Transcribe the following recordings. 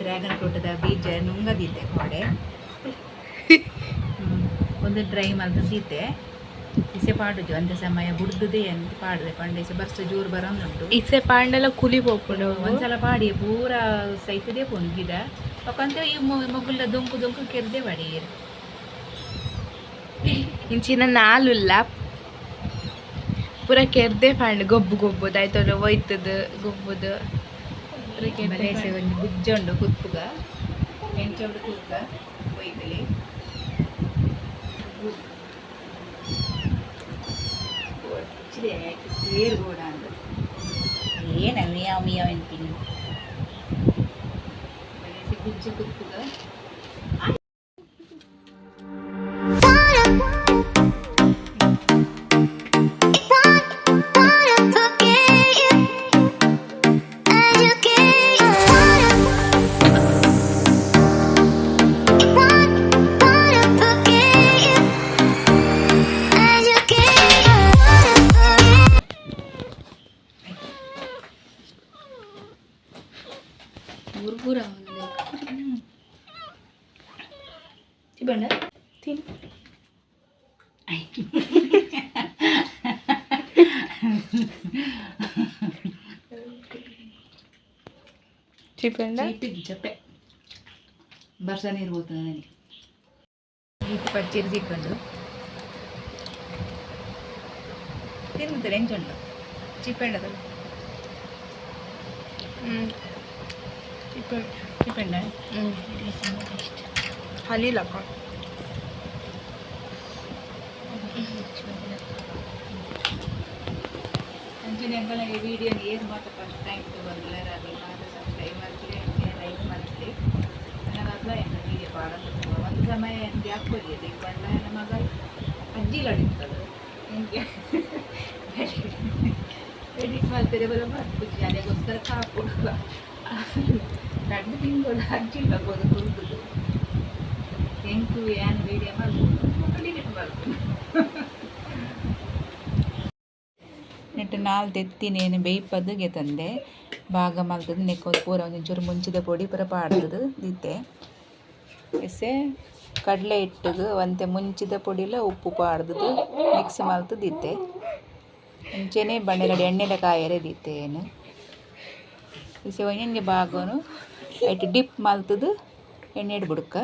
Dragon ಫ್ರೂಟದ ಬೀಜ ನುಂಗದಿದ್ದೆ ಕೋಡೆ. ಒಂದು ಡ್ರೈ ಮಲ್ತದಿದ್ದೆ ಇಸೆ ಪಾಡುದು ಅಂತ ಸಮಯ ಬುಡ್ದುದೇ ಅಂತ ಪಾಡದೆ ಪಂಡ ಇಸೆ ಬರ್ಸ ಜೋರು ಬರೋಂದುಂಟು. ಇಸೆ ಪಾಂಡೆಲ್ಲ ಕುಲಿ ಹೋಗ್ಬಿಡು. ಒಂದ್ಸಲ ಪಾಡಿ ಪೂರ ಸೈತದೇ ಪೊಂದು ಗಿಡ ಪಕ್ಕಂತ ಈ ಮಗುಲ್ಲ ದೊಂಕು ದೊಂಕು ಕೆರ್ದೆ ಬಾಡಿ ಇಂಚಿನ ನಾಲುಲ್ಲ. ಪೂರ ಕೆರ್ದೆ ಪಾಂಡ್ ಗೊಬ್ಬು ಗೊಬ್ಬುದು. ಆಯ್ತು ಒಯ್ತದ ಗೊಬ್ಬುದು. ಪೂರ ಕೆರ್ದೆ ಮಲೇಸ ಪಾಂಡ್. ಒಂದು ಗುಜ್ಜ ಉಂಡು ಕುತ್ತುಗ ಎಂಚೋಡು ಕೂಡ ಅಂತ ಏನ ಮಿಯಾವ್ ಮಿಯಾವ್ सब्जी को खुला 물구라운데 બને તીન చెప్పండి చెప్పే బర్స నీరు పోతుందని ఇది పచ్చిరి చిక్కండు తిరుగుతారు ఎంచుండు చిప్పండి అది చిప్పండి చిప్పండి ಹಲಿಲ್ಲ ಲಕ್ಕ ಅಂಚಿನ ಅಂಕಲ್, ಈ ವಿಡಿಯೋ ಏನು ಮಾತ್ರ ಫಸ್ಟ್ ಟೈಮ್ ಬಂದಿಲ್ಲ ಅದು ಮಾತ್ರ ಸಬ್ಸ್ಕ್ರೈಬ್ ಮಾಡ್ತೀರಿ ಲೈಕ್ ಮಾಡ್ತೀರಿ. ನನಗಲ್ಲ ಎಂತ ವಿಡಿಯೋ ಪಾಡೋದು ಒಂದು ಸಮಯ ನನಗೆ ಹಾಕ್ಬೋದು ಇದು ಬಂಡ ನನ್ನ ಮಗ ಅಜ್ಜಿ ಕಡಿತದೆ ಹಿಂಗೆ ಎಡಿಟ್ ಮಾಡ್ತೀರಿ ಬರೋ ಮಾಡ್ಬಿಟ್ಟು ಅದಕ್ಕೋಸ್ಕರ ಕಾಪುಡುವ ಎರಡು ತಿಂಗಳು ಅಜ್ಜಿ ಬರ್ಬೋದು ಎಂಟು ಏನು ಮೀಡಿಯಮ್ ನೆಟ್ಟು ನಾಲ್ ತೆತ್ತಿನೇನು ಬೇಯ್ಪದ್ದುಗೆ ತಂದೆ. ಭಾಗ ಮಲ್ತದ ನೆಕ್ಕೊಂದು ಪೂರ ಒಂಚೂರು ಮುಂಚಿದ ಪೊಡಿ ಪೂರ ಪಾಡ್ದದು ದಿತ್ತೆ. ಎಸೆ ಕಡಲೆ ಹಿಟ್ಟಿಗೆ ಒಂತೆ ಮುಂಚಿದ ಪೊಡಿಲ ಉಪ್ಪು ಪಾಡ್ದದು ಮಿಕ್ಸ್ ಮಲ್ತು ದಿತ್ತೆ. ಮುಂಚೆನೆ ಬಣ್ಣೆರಡು ಎಣ್ಣೆಲ ಕಾಯರೆ ದಿತ್ತೆ ಏನು. ಎಸೆ ಒಂಜಂಗೆ ಭಾಗನು ಐಟ್ ಡಿಪ್ ಮಲ್ತದು ಎಣ್ಣೆ ಬುಡ್ಕ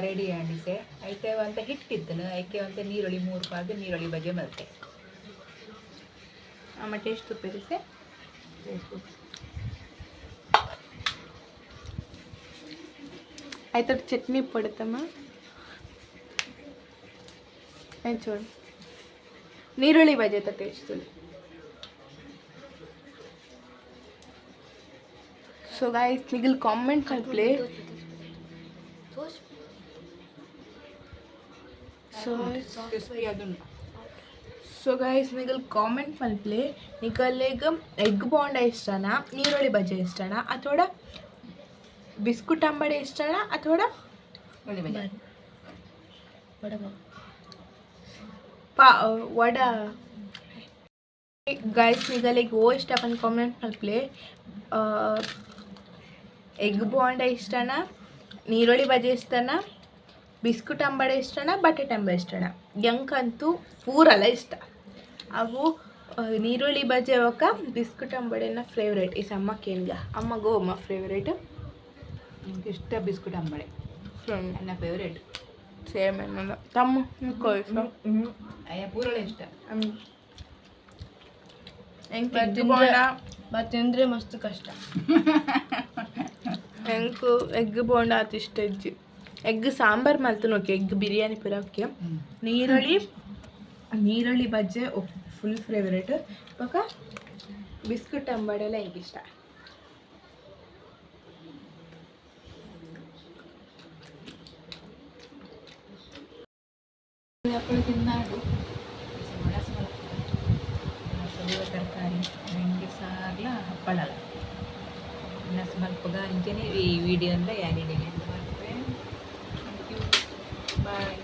ರೆಡಿ ಆಗಿದೆ ಐತೆ ಅಂತ ಹಿಟ್ಟಿದ್ದನು ಐಕೆ ಅಂತ ನೀರುಳ್ಳಿ ಮೂರು ಪಾದ ನೀರುಳ್ಳಿ ಬಗ್ಗೆ ಮಲ್ತೆ ಮತ್ತೆ ಟೇಸ್ಟ್ ತುಪ್ಪಿರಿಸೆ ಆಯ್ತು ಚಟ್ನಿ ಪಡುತ್ತಮ್ಮ. ಆಯ್ತು ನೀರುಳ್ಳಿ ಬಜೆ ತ ಟೇಸ್ಟ್ ಸೊ ಗಾಯ್ಸ್ ನಿಗಲ್ ಕಾಮೆಂಟ್ ಕಲ್ಪ್ಲೆ ಸೊ ಗೈಸ್ ನಿಗಲ್ ಕಾಮೆಂಟ್ ಮಲ್ಪ್ಲೆ ನಿಗಲ್ಲೇಗ ಎಗ್ ಬಾಂಡ ಇಷ್ಟನಾ ನೀರುಳ್ಳಿ ಬಜ್ಜಿ ಇಷ್ಟನಾ ಅಥವಾ ಬಿಸ್ಕುಟ್ ಅಂಬಡೆ ಇಷ್ಟನಾ ಅಥವಾ ಪಾ ವಡ. ಗೈಸ್ ನಿಗಲಿಗೆ ಓ ಇಷ್ಟ ಬಂದು ಕಾಮೆಂಟ್ ಮಲ್ಪ್ಲೆ ಎಗ್ ಬಾಂಡ ಇಷ್ಟನಾ ನೀರುಳ್ಳಿ ಬಜ್ಜಿ ಇಷ್ಟನಾ ಬಿಸ್ಕುಟ್ ಅಂಬಡೆ ಇಷ್ಟನ ಬಟಾಟೆ ಅಂಬ ಇಷ್ಟನ? ಯಂಕಂತೂ ಪೂರಲ್ಲ ಇಷ್ಟ. ಅವು ನೀರುಳ್ಳಿ ಬಜ್ಜಿ ಅವಕ್ಕ ಬಿಸ್ಕುಟ್ ಅಂಬಡೆನ ಫೇವ್ರೇಟ್ ಈ ಅಮ್ಮಕ್ಕೇನಿಲ್ಲ ಅಮ್ಮಗೂ ಅಮ್ಮ ಫೇವ್ರೇಟ್ ನಿಮ್ಗೆ ಇಷ್ಟ ಬಿಸ್ಕುಟ್ ಅಂಬಳೆ ನನ್ನ ಫೇವ್ರೇಟ್ ಸೇಮ್ ಏನಲ್ಲ. ತಮ್ಮ ಅಯ್ಯ ಪೂರಳೆ ಇಷ್ಟ. ಹೆಂಗೆ ಎಗ್ ಬೋಂಡ? ಮತ್ತೆ ತಿಂದ್ರೆ ಮಸ್ತ್ ಕಷ್ಟ. ಹೆಂಕು ಎಗ್ ಬೋಂಡ ಆತ ಇಷ್ಟ ಅಜ್ಜಿ ಎಗ್ ಸಾಂಬಾರ್ ಮಲ್ತು ಓಕೆ ಎಗ್ ಬಿರಿಯಾನಿ ಪುರಕ್ಕೆ ನೀರುಳ್ಳಿ ನೀರುಳ್ಳಿ ಬಜ್ಜೆ ಫುಲ್ ಫೇವ್ರೇಟ್ ಇವಾಗ ಬಿಸ್ಕುಟ್ ಅಂಬಾಡೆಲ್ಲ ಹೆಂಗೆ ಇಷ್ಟ? ಮಕ್ಕಳು ತಿನ್ನಾಡು ತರಕಾರಿ ಹೆಂಗೆ ಸಾರ್ಲ ಹಪ್ಪಳ ಮನಸ್ಸು ಮಲ್ಪುಗ ಇಂಚನೆ ಈ ವಿಡಿಯೋ ಅಂದ್ರೆ ಯಾನಿದೆ బాయ్